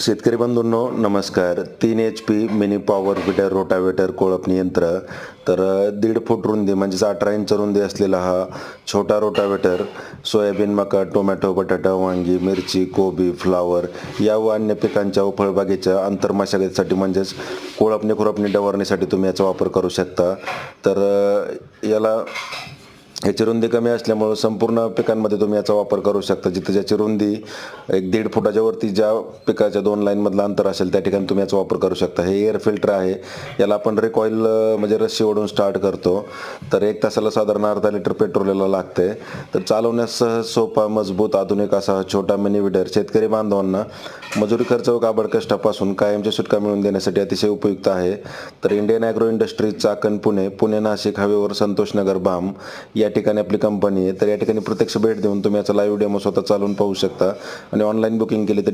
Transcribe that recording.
शेतकरी बंधूंनो नमस्कार. तीन H P mini power weeder rotavator कोळपणी यंत्र तर दीड फूट रुंदी म्हणजेच अठरा इंच रुंदी असलेला हा छोटा रोटावेटर सोयाबीन मका टोमॅटो बटाटा वांगी मिरची कोबी फ्लावर या व अन्य पिकांच्या व फळबागेच्या आंतरमशागतीसाठी म्हणजेच कोळपणी खुरपणी डवरणीसाठी तुम्ही याचा वापर करू शकता. तर याला याची रुंदी कमी असल्यामुळं संपूर्ण पिकांमध्ये तुम्ही याचा वापर करू शकता जिथे ज्याची रुंदी एक दीड फुटाच्या वरती ज्या पिकाच्या दोन लाईनमधलं अंतर असेल त्या ठिकाणी तुम्ही याचा वापर करू शकता. हे एअर फिल्टर आहे याला आपण रिकॉईल म्हणजे रस्सी ओढून स्टार्ट करतो. तर एक तासाला साधारण अर्धा लिटर पेट्रोल याला लागते. तर चालवण्यास सहज सोपा मजबूत आधुनिक असा हा छोटा मिनी विडर शेतकरी बांधवांना मजुरी खर्च व काबड कष्टापासून कायमची सुटका मिळवून देण्यासाठी अतिशय उपयुक्त आहे. तर Indian agro industries Chakan Pune Pune Nashik however Santoshnagar बाम या या ठिकाणी आपली कंपनी आहे तर या ठिकाणी प्रत्यक्ष भेट देऊन तुम्ही याचा लाईव्ह डेमो स्वतः चालवून पाहू शकता. आणि ऑनलाईन बुकिंग केली तर